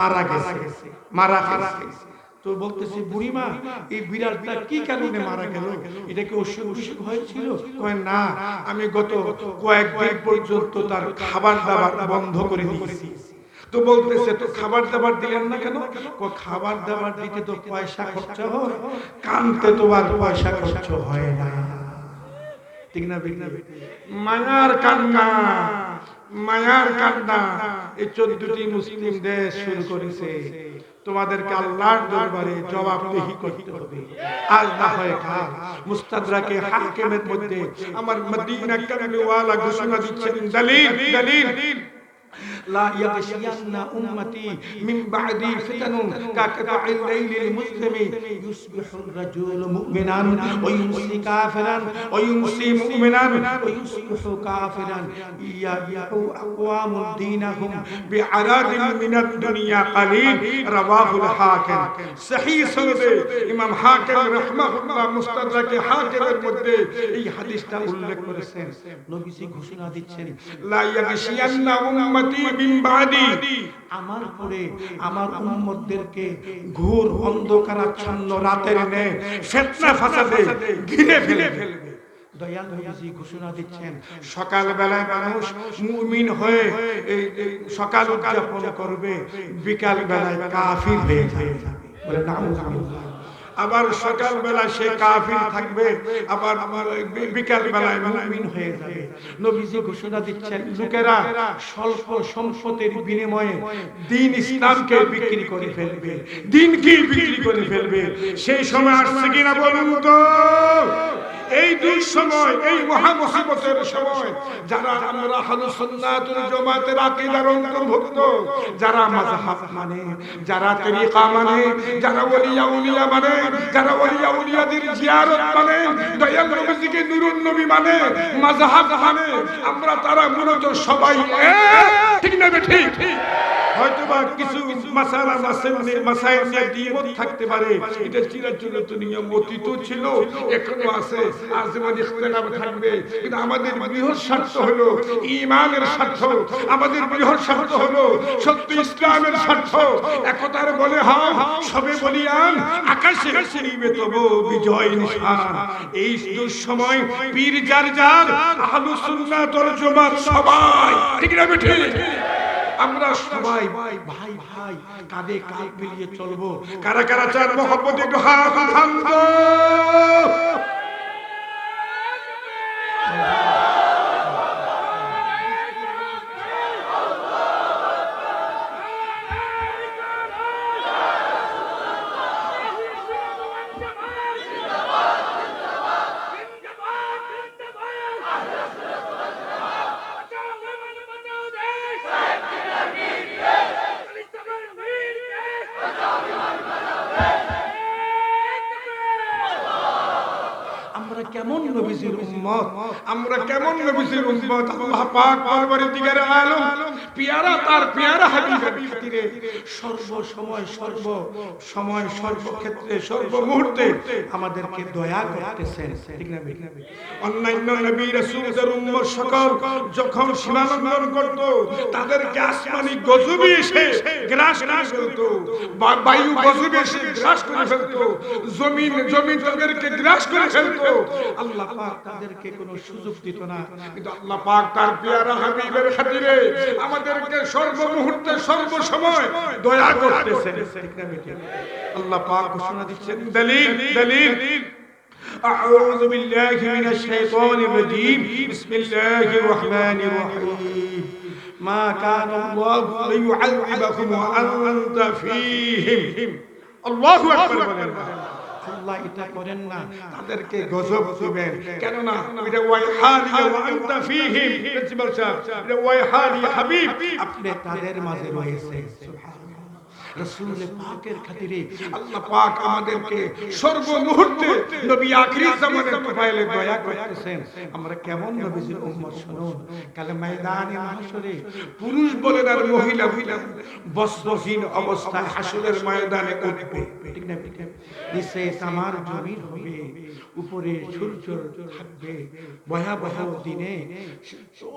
মারা গেছে মারা গেছে। তো বলতেছি বুড়িমা এই বিড়ালটা কি কারণে মারা গেল? এটা কি অসুখ অসুখ হয়েছিল? না আমি গত কয়েকদিন পর্যন্ত তার খাবার দাবার বন্ধ করে দিয়েছি। তো বলতেছে তো খাবার দাবার দিলেন না কেন? খাবার দাবার দিতে তো পয়সা খরচ হয় কানতে তো আর পয়সা খরচ হয় না। ঠিক না ঠিক না মায়ার কান্না। মায়ার কান্না। এই চোদ্দটি মুসলিম দেশ শুরু করেছে। তোমাদেরকে আল্লাহর দরবারে জবাবদিহি করতে হবে। আজ না হয় কাল মুস্তাদরাকে হাকিমের মধ্যে আমার মদিনা কামিওয়ালা ঘোষণা দিচ্ছেন, দলিল দলিল। لا يغشين أمتي من بعدي فتن كقطع الليل المسلم يصبح الرجل مؤمنا ويمسي كافرا ويمسي مؤمنا ويصبح كافرا يبيع أقوام دينهم بعراض من الدنيا قليل رواه الحاكم صحيح সনদে ইমাম হাকিম রাহমাহুল্লাহ মুস্তাদরাকে হাকিমের মধ্যে এই হাদিসটা উল্লেখ করেছেন নবীজি ঘোষণা দিচ্ছেন লা ইয়াগশিয়ান্না উম্মতি আমার পরে আমার ঘোর রাতের ঘিরে ফেলে ফেলবে সকাল বেলায় মানুষ মুমিন হয়ে এই সকাল উদযাপন করবে বিকাল বেলায় কাফির হয়ে যাবে। নাউজুবিল্লাহ। আবার সকাল বেলা সে কাফির থাকবে, আবার বিকাল বেলায় মুমিন হয়ে যাবে। নবীজি ঘোষণা দিচ্ছেন, লোকেরা স্বল্প সম্পদের বিনিময়ে দিন ইসলামকে বিক্রি করে ফেলবে। দিন কি বিক্রি করে ফেলবে। সেই সময় আসছে কিনা বলুন তো? এই দুই সময়, এই মহা মুসিবতের সময়, যারা আমরা আহলুস সুন্নাতুল জামাতের আকীদার অন্তর্ভুক্ত, যারা মাযহাব মানে যারা তরিকা মানে যারা ওলিয়া উলিয়া মানে যারা ওলিয়া উলিয়াদের জিয়ারত মানে দয়াল নুরুন নবী মানে মাযহাব মানে আমরা তারা মূলত সবাই ঠিক না ঠিক? হয়তোবা কিছু মাসালা মাসাইল মাসাইল নিয়ে দ্বিমত থাকতে পারে। এটা চিরাচরিত নিয়ম, অতীত ছিল, এখনও আছে আজীবন ইখতিলাফ থাকবে। কিন্তু আমাদের বৃহৎ স্বার্থ হলো ঈমানের স্বার্থ। আমাদের বৃহৎ স্বার্থ হলো সত্য ইসলামের স্বার্থ। একতার বলে হাও সবে বলিয়ান, আকাশে নিবে তব বিজয় নিশান। এই দুঃসময় পীর যার যার আহলুস সুন্নাত ওয়াল জামাত সবাই, ঠিক না ঠিক আমরা সবাই ভাই ভাই ভাই কাঁধে কাঁধ মিলিয়ে চলবো। কারা কারা চার মোহাম্মদ একটু হাত। আমরা কেমন নবীজির উম্মত? আমরা কেমন নবীজির উম্মত? আল্লাহ পাক আলম, পিয়ারা তার পিয়ারা হাবিবের খাতিরে সর্ব সময় সর্ব সময় সর্ব ক্ষেত্রে সর্ব মুহূর্তে আমাদেরকে দয়া করতেছেন। ঠিক না অন্যান্য নবী রাসূলদের উম্মত সকল যখন সীমালঙ্ঘন করত, তাদেরকে আসমানি এসে গ্রাস বায়ু গজবে এসে গ্রাস করে ফেলতো, জমিন জমিন তাদেরকে গ্রাস করে ফেলতো আল্লাহ পাক তাদেরকে কোনো সুযোগ দিত না কিন্তু আল্লাহ পাক তার পেয়ারা হাবিবের খাতিরে আমাদেরকে সর্ব মুহূর্তে সর্ব সময় দয়া করতেছেন ঠিক না বেটি? আল্লাহ পাক ঘোষণা দিচ্ছেন দলিল দলিল أعوذ بالله من الشيطان الرجيم بسم الله الرحمن الرحيم ما كان الله ليعذبكم وأنت فيهم الله أكبر বলেন আল্লাহ এটা করেন না। তাদেরকে গজব দিবেন। কেন না এটা ওয়াই হালি ওয়া আনতা ফীহিম। প্রিন্সিপাল সাহেব এটা ওয়াই হালি হাবিব। আপনি তাদের মাঝে রয়েছে সুবহানাল্লাহ। রাসূল পাকের খাতিরে আল্লাহ পাক আমাদেরকে সর্বমুহূর্তে নবী আখির জামানের তোফাইলে দয়া করতেছেন। আমরা কেমন নবীজির উম্মত শুনুন। কালে ময়দানে মাহশরে পুরুষ বলেন আর মহিলা বস্ত্রহীন অবস্থায় হাসরের ময়দানে উঠবে। ঠিক না ঠিক না? তামার জমিন হবে, উপরে সূর্য থাকবে। ভয়াবহ দিনে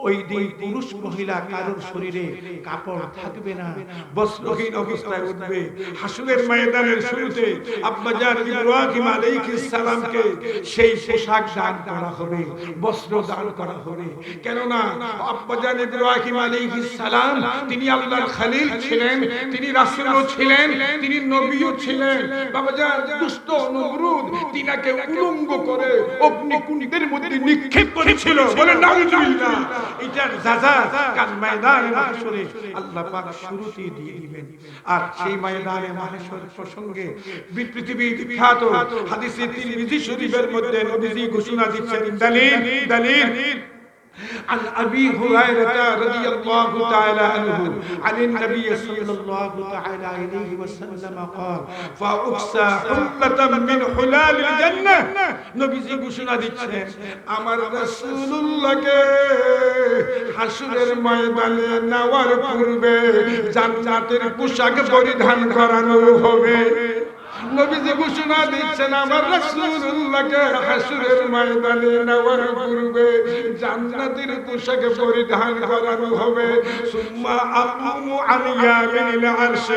ওই দিন পুরুষ মহিলা কারোর শরীরে কাপড় থাকবে না বস্ত্রহীন অবস্থায় উঠবে হাসুরের ময়দানের শুরুতে ইব্রাহিম আলাইহিস সালামকে সেই পোশাক দান করা হবে, বস্ত্র দান করা হবে। ইব্রাহিম আলাইহিস সালাম, তিনি আল্লাহর খলিল ছিলেন, তিনি রাসূলও ছিলেন, তিনি নবীও ছিলেন। দুষ্ট তিনাকে উলঙ্গ করে অগ্নিকুণ্ডের মধ্যে নিক্ষেপ করেছিল। বলে নাউজুবিল্লাহ। এটার সাজা কাল ময়দানে মাহশরে আল্লাহ পাক শুরুতেই দিয়ে দিবেন। আর সেই ময়দানে মাহশর প্রসঙ্গে পৃথিবীর বিখ্যাত হাদিসে তিরমিজি শরীফের মধ্যে নবীজি ঘোষণা দিচ্ছেন, দালিল, দলিল। عن ابي هريره رضي الله تعالى عنه عن النبي صلى الله تعالى عليه وسلم قال فاكسى حله من حلال الجنه নবীজি ঘোষণা দিচ্ছেন আমার রাসূলুল্লাহকে হাসরের ময়দানে নেওয়ার পূর্বে জান্নাতের পোশাক পরিধান করানো হবে নবীজি ঘোষণা দিচ্ছেন, আমার রাসূলুল্লাহকে হাসরের ময়দানে নেওয়ার পূর্বে জান্নাতের পোশাক পরিধান করানো হবে। সুম্মা আকুমু আলিয়া ইয়ামিনিল আরশ,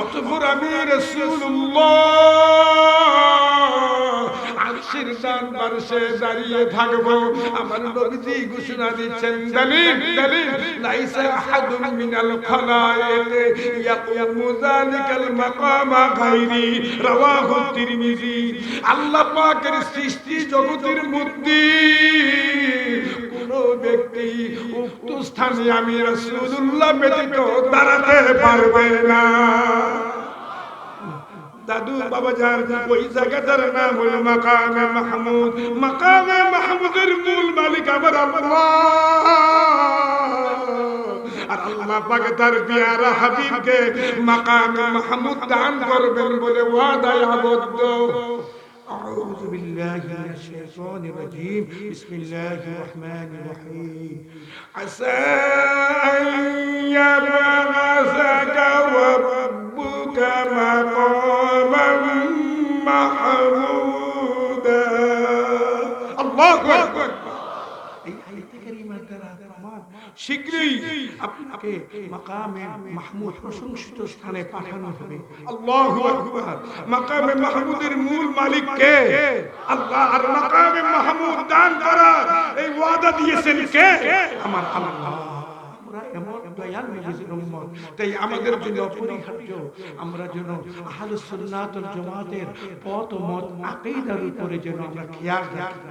অতঃপর আমি রাসূলুল্লাহ আরশের ডান পার্শ্বে দাঁড়িয়ে থাকব। আমার নবীজি ঘোষণা দিচ্ছেন, দলিল দলিল, লাইসা আহাদুন মিনাল খালায়েক ইয়াকুমু যালিকাল মাকামা গায়রি রাওয়াহু তিরমিজি। আল্লাহ পাকের সৃষ্টি জগতের মধ্যে ব্যক্তি উক্ত স্থানে আমি রাসূলুল্লাহ ব্যতীত দাঁড়াতে পারবে না। দাদু বাবা যার ওই জায়গাটার নাম হলো মাকামে মাহমুদ মাকামে মাহমুদের মূল মালিক আমার আল্লাহ আর আল্লাহ পাক তার পিয়ারা হাবিবকে মাকামে মাহমুদ দান করবেন বলে ওয়াদায় আবদ্ধ أعوذ بالله من الشيطان الرجيم بسم الله الرحمن الرحيم عسى أن يبعثك ربك مقاما শীঘ্রই আপনাকে মাকামে মাহমুদ প্রশংসিত স্থানে পাঠানো হবে। আল্লাহু আকবার। মাকামে মাহমুদের মূল মালিক কে আল্লাহ আর মাকামে মাহমুদ দান করার এই ওয়াদা দিয়েছেন কে? আমার আল্লাহ। এমন দয়াল নবীর উম্মত। তাই আমাদের জন্য অপরিহার্য। আমরা যেন সুন্নাত ওয়াল জামাতের পথ মত আকীদার উপরে যেন আমরা খেয়াল রাখি।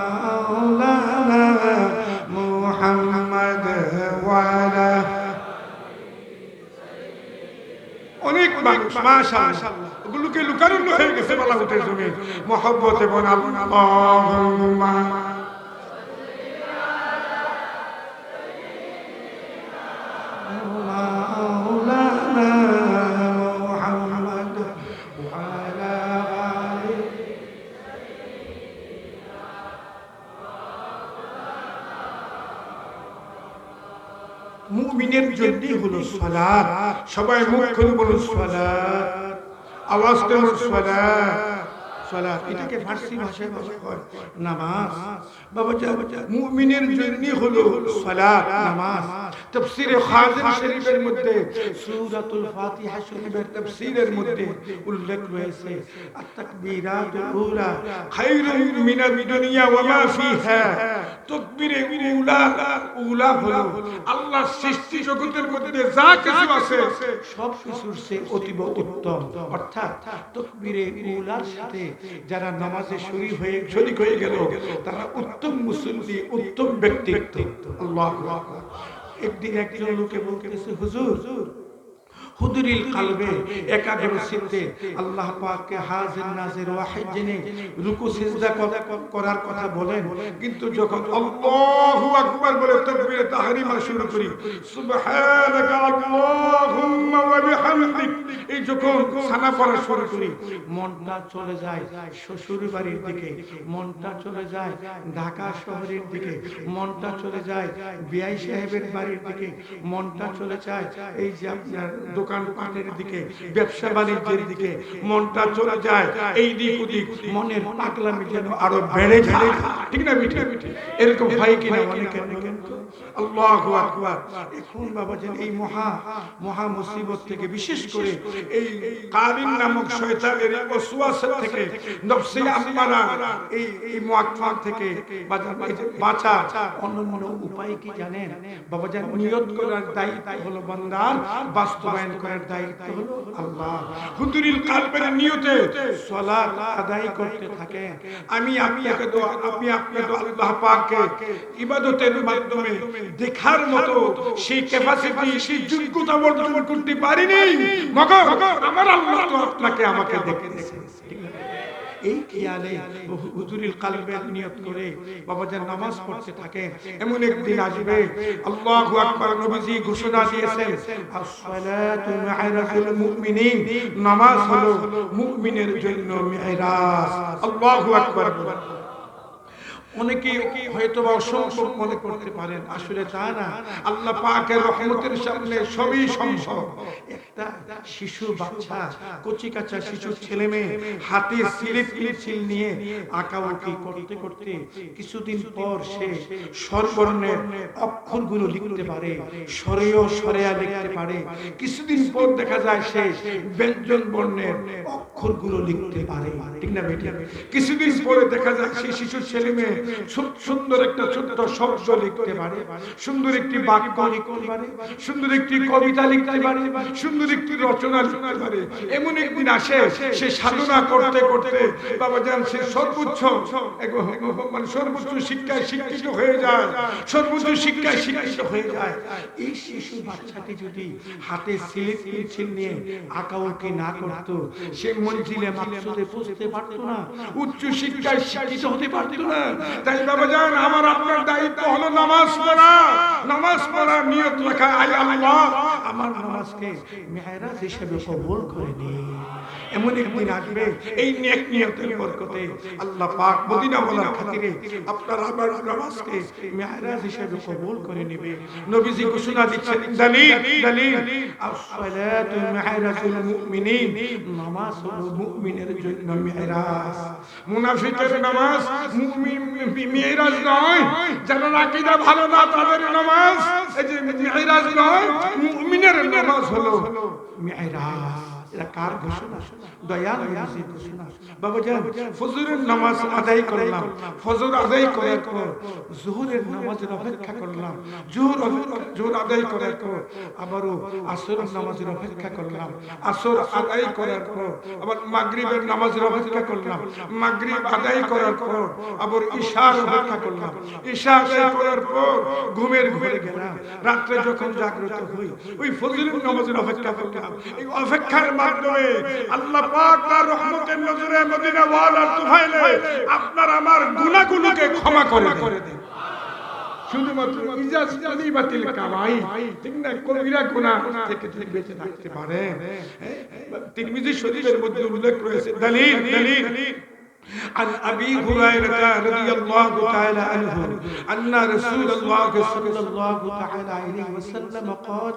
মাশাআল্লাহ। ওগুলোকে লুকানো হয়ে গেছে বলা উঠে জমি মোহাম্মত এবং আল্লাহুম্মা হলো সালাদ সবাই মুখ খুলে বলুন সালাদ আওয়াজ করে বলুন সালাত এটাকে ফার্সি ভাষায় বলা হয় নামাজ। বাবা মুমিনের জন্য হলো সালাত নামাজ। তাফসীরে খাজিন শরীফের মধ্যে সূরাতুল ফাতিহা শরীফের তাফসীরের মধ্যে উল্লেখ রয়েছে আত-তাকবীরাতুল উলা খায়রুম মিনাদ দুনিয়া ওয়া মা ফিহা। তাকবীরে উলা উলা হলো আল্লাহ সৃষ্টি জগতের মধ্যে যা কিছু আছে সব কিছুর চেয়ে অতীব উত্তম। অর্থাৎ তাকবীরে উলার সাথে যারা নামাজে শরীর হয়ে শরিক হয়ে গেল, তারা উত্তম মুসল্লি উত্তম ব্যক্তিত্ব। আল্লাহ একদিন একজন লোকে বলতেছে, হুজুর হুদুরিল কালবে, একাগ্র চিত্তে আল্লাহ পাককে হাজির নাজির ওয়াহিদ জেনে রুকু, সিজদা করার কথা বলেন, কিন্তু যখন আল্লাহু আকবার বলে তাকবীরে তাহরিমা শুরু করি, সুবহানাকা আল্লাহুম্মা ওয়া বিহামদিক, এই যখন সানা পড়া শুরু করি, মনটা চলে যায় শ্বশুর বাড়ির দিকে, মনটা চলে যায় ঢাকা শহরের দিকে, মনটা চলে যায় বিআই সাহেবের বাড়ির দিকে, মনটা চলে যায় এই যে আপনার দোকান পাটের দিকে, ব্যবসা বাণিজ্যের দিকে মনটা চলে যায় এই দিক ওদিক মনের পাগলামি যেন আরও বেড়ে যায়। ঠিক না মিঠে মিঠে এরকম হয় কিনা আকবার। এখন বাবা যেন এই মহা মহা মুসিবত থেকে, বিশেষ করে এই কারিন নামক শয়তানের ওয়াসওয়াসা থেকে, নফসে আম্মারা এই এই মুআক্কার থেকে বাঁচা অন্য উপায় কি জানেন? বাবা জান নিয়ত করার দায়িত্ব হলো বান্দার বাস্তবায়ন করার দায়িত্ব হলো আল্লাহ। হুদুরিল কালবের নিয়তে সালাত আদায় করতে থাকে। আমি আপনাকে তো আপনি আপনাকে আল্লাহ পাককে ইবাদতের মাধ্যমে দেখার মতো সেই ক্যাপাসিটি সেই যোগ্যতা অর্জন করতে পারিনি। মগর, আমার আল্লাহ তো আপনাকে আমাকে দেখতেছে। ঠিক না? এই খেয়ালে হুজুরিল কালবের নিয়ত করে বাবাজান নামাজ পড়তে থাকে এমন একদিন আসবে। নবীজি ঘোষণা দিয়েছেন as-salatu মুমিনিন। নামাজ হলো মুমিনের জন্য মি'রাজ। আল্লাহু আকবার অনেকে অসম্ভব মনে করতে পারেন, আসলে তা না। আল্লাহ পাকের রহমতের সামনে সবই সম্ভব। একটা শিশু বাচ্চা, কচি কাঁচা শিশু ছেলে মেয়ে, হাতে সিলিপ নিয়ে করতে করতে কিছুদিন পর সে স্বরবর্ণের অক্ষরগুলো লিখতে পারে স্বরেয় স্বরেয়া লিখতে পারে। কিছুদিন পর দেখা যায় সে ব্যঞ্জন বর্ণের অক্ষরগুলো লিখতে পারে। ঠিক না বেটি? কিছুদিন পরে দেখা যায় সেই শিশু ছেলে মেয়ে সু- সুন্দর একটা ছোট্ট শব্দ লিখতে পারে, সুন্দর একটি বাক্য লিখতে পারে, সুন্দর একটি কবিতা লিখতে পারে, সুন্দর একটি রচনা লিখতে পারে। এমন একদিন আসে, সে সাধনা করতে করতে বাবা যান সে সর্বোচ্চ মানে সর্বোচ্চ শিক্ষায় শিক্ষিত হয়ে যায়, সর্বোচ্চ শিক্ষায় শিক্ষিত হয়ে যায়। এই শিশু বাচ্চাটি যদি হাতে সিলিপ পেন্সিল নিয়ে আঁকাউকি না করত, সে মঞ্জিলে মাকসুদে পৌঁছতে পারতো না, উচ্চ শিক্ষায় শিক্ষিত হতে পারতো না তাই বাবা যান আমার আপনার দায়িত্ব হলো নামাজ পড়া। নামাজ পড়ার নিয়ত রাখা আই আল্লাহ আমার নামাজকে মেহরাজ হিসেবে কবুল করে নিন। এমন একদিন আসবে, এই নেক নিয়তের বরকতে আল্লাহ পাক মদিনা বলার খাতিরে আপনার আমার নামাজকে মেহরাজ হিসেবে কবুল করে নেবে। নবীজি ঘোষণা দিচ্ছেন, দলিল দলিল as-salatu মেহরাজুল মুমিনিন, নামাজ হলো মুমিনের জন্য মেহরাজ। মুনাফিকের নামাজ মুমিন, মেহরাজ নয়, যারা আকীদা ভালো না তাদের নামাজ, এই যে মেহরাজ নয় মুমিনের নামাজ হলো মেহরাজ এটা কার ঘোষণা? দয়াল নবীজির ঘোষণা। বাবা জান ফজরের নামাজ আদায় করলাম। ফজর আদায় করার পর জোহরের নামাজের অপেক্ষা করলাম। জোহর জোহর আদায় করার পর আবারও আসরের নামাজের অপেক্ষা করলাম। আসর আদায় করার পর আবার মাগরিবের নামাজের অপেক্ষা করলাম। মাগরিব আদায় করার পর আবার ঈশার অপেক্ষা করলাম। ঈশা আদায় করার পর ঘুমের ঘরে গেলাম। রাত্রে যখন জাগ্রত হই ওই ফজরের নামাজের অপেক্ষা করলাম এই অপেক্ষার মাধ্যমে আল্লাহ পাক তার রহমতের নজরে মদিনা ওয়ালার তুফাইলে আপনার আমার গুনাহগুলোকে ক্ষমা করে দেন। শুধুমাত্র উল্লেখ রয়েছে দলিল عن أبي هريرة رضي الله تعالى عنه أن رسول الله صلى الله تعالى عليه وسلم قال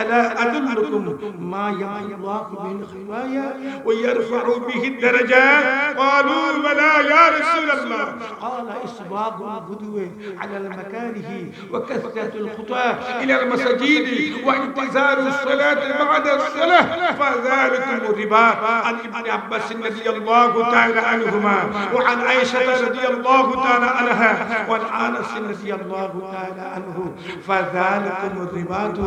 ألا أدلكم ما يمحي الله به الخطايا ويرفع به الدرجات؟ قالوا بلى يا رسول الله. قال إسباغ الغدو على المكاره وكثرة الخطى إلى المساجد وانتظار الصلاة بعد الصلاة فذلكم الرباط عن ابن عباس رضي الله تعالى عنهما وعن عائشة رضي الله تعالى عنها وعن أنس رضي الله تعالى عنه فذلكم الرباط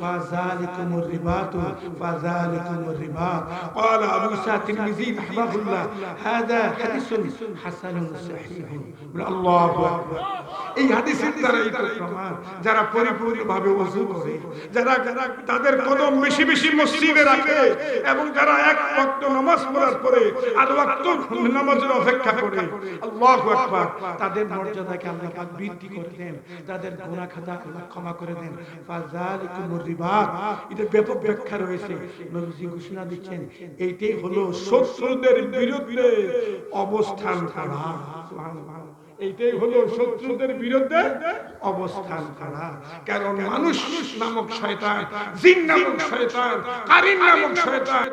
فذلكم الرباط فذلكم الرباط قال أبو سعد الترمذي رحمه الله هذا حديث حسن صحيح من الله أكبر এই হাদিসের দ্বারা এটা প্রমাণ যারা পরিপূর্ণভাবে ওযু করে যারা যারা তাদের কদম বেশি বেশি মসজিদে রাখে এবং যারা এক ওয়াক্ত নামাজ পড়ার পরে আর ওয়াক্ত নামাজের অপেক্ষা করে। আল্লাহু আকবার। তাদের মর্যাদাকে আল্লাহ পাক বৃদ্ধি করে দেন। তাদের গুনাহ খাতা আল্লাহ ক্ষমা করে দেন। ফাযালিকুমুর রিবাত এটা ব্যাপক ব্যাখ্যা রয়েছে। নবীজি ঘোষণা দিচ্ছেন এইটাই হলো শত্রুদের বিরুদ্ধে অবস্থান করা। সুবহানাল্লাহ। এইটাই হলো শত্রুদের বিরুদ্ধে অবস্থান করা। কারণ মানুষ নামক শয়তান জিন নামক শয়তান কারিন নামক শয়তান।